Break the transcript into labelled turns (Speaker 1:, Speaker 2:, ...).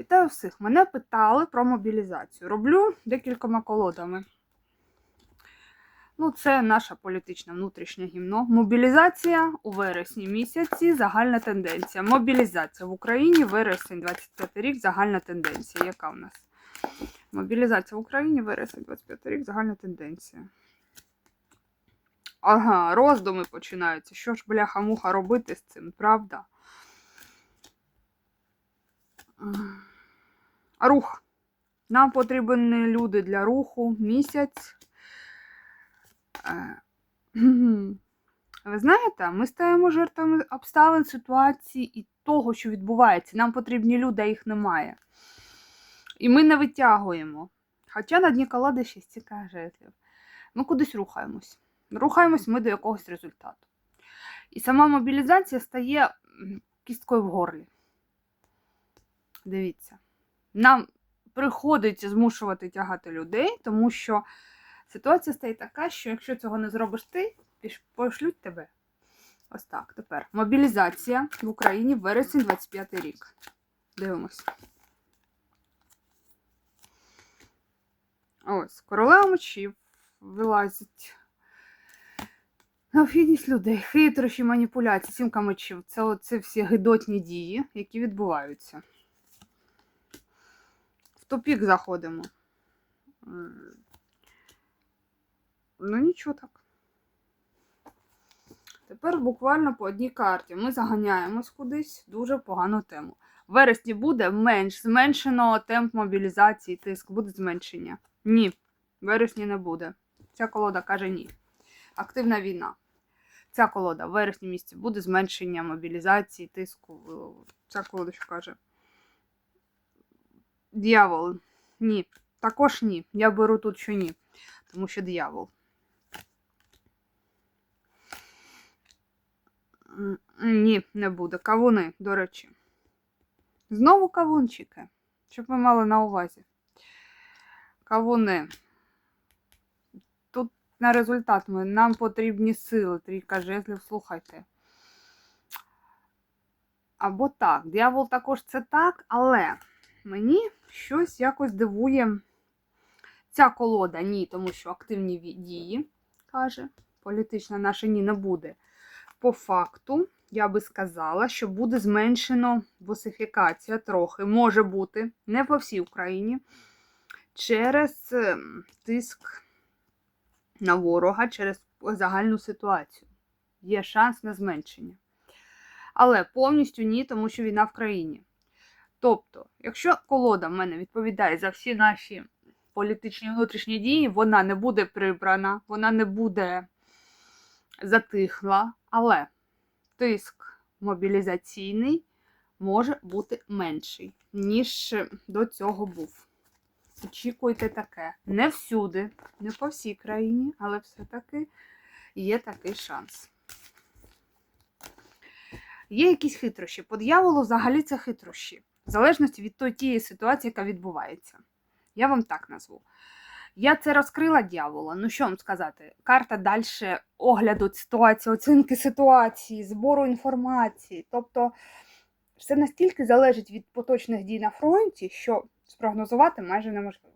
Speaker 1: Вітаю всіх! Мене питали про мобілізацію. Роблю декількома колодами. Ну, це наша політична внутрішня гімно. Мобілізація у вересні місяці загальна тенденція. Мобілізація в Україні вересень 25 рік загальна тенденція. Яка в нас? Мобілізація в Україні вересень 25 рік загальна тенденція. Ага, роздуми починаються. Що ж, бляха-муха робити з цим, правда? Рух. Нам потрібні люди для руху місяць. Е, Ви знаєте, ми стаємо жертвами обставин, ситуації і того, що відбувається. Нам потрібні люди, а їх немає. І ми не витягуємо. Хоча на дні колоди ще стільки жезлів. Ми кудись рухаємось. Рухаємось ми до якогось результату. І сама мобілізація стає кісткою в горлі. Дивіться. Нам приходиться змушувати тягати людей, тому що ситуація стає така, що якщо цього не зробиш ти, пошлють тебе. Ось так. Тепер мобілізація в Україні вересень 25 рік. Дивимось. Ось, королева мечів вилазить. Необхідність людей, хитрощі, маніпуляції, сімка мечів. Це оце всі гидотні дії, які відбуваються. В тупік заходимо. Ну, нічого так. Тепер буквально по одній карті. Ми заганяємось кудись дуже погану тему. В вересні буде менш зменшено темп мобілізації, тиск, буде зменшення. Ні, в вересні не буде. Ця колода каже ні. Активна війна. Ця колода в вересні місяці буде зменшення мобілізації, тиску. Ця колода що каже. Д'явол. Ні. Також ні. Я беру тут, що ні. Тому що диявол. М, Ні, не буде. Кавуни, до речі. Знову кавунчики. Щоб ви мали на увазі. Кавуни. Тут на результат ми. Нам потрібні сили. Трійка жезлів, слухайте. Або так. Диявол також це так, але мені щось якось дивує ця колода. Ні, тому що активні дії, каже, політична наша ні не буде. По факту, я би сказала, що буде зменшено босифікація трохи, може бути, не по всій Україні, через ем, тиск на ворога, через загальну ситуацію. Є шанс на зменшення. Але повністю ні, тому що війна в країні. Тобто, якщо колода в мене відповідає за всі наші політичні внутрішні дії, вона не буде прибрана, вона не буде затихла, але тиск мобілізаційний може бути менший, ніж до цього був. Очікуйте таке. Не всюди, не по всій країні, але все-таки є такий шанс. Є якісь хитрощі. По дьяволу взагалі це хитрощі. В залежності від тієї ситуації, яка відбувається. Я вам так назву. Я це розкрила дьявола. Ну що вам сказати? Карта далі огляду ситуації, оцінки ситуації, збору інформації. Тобто, все настільки залежить від поточних дій на фронті, що спрогнозувати майже неможливо.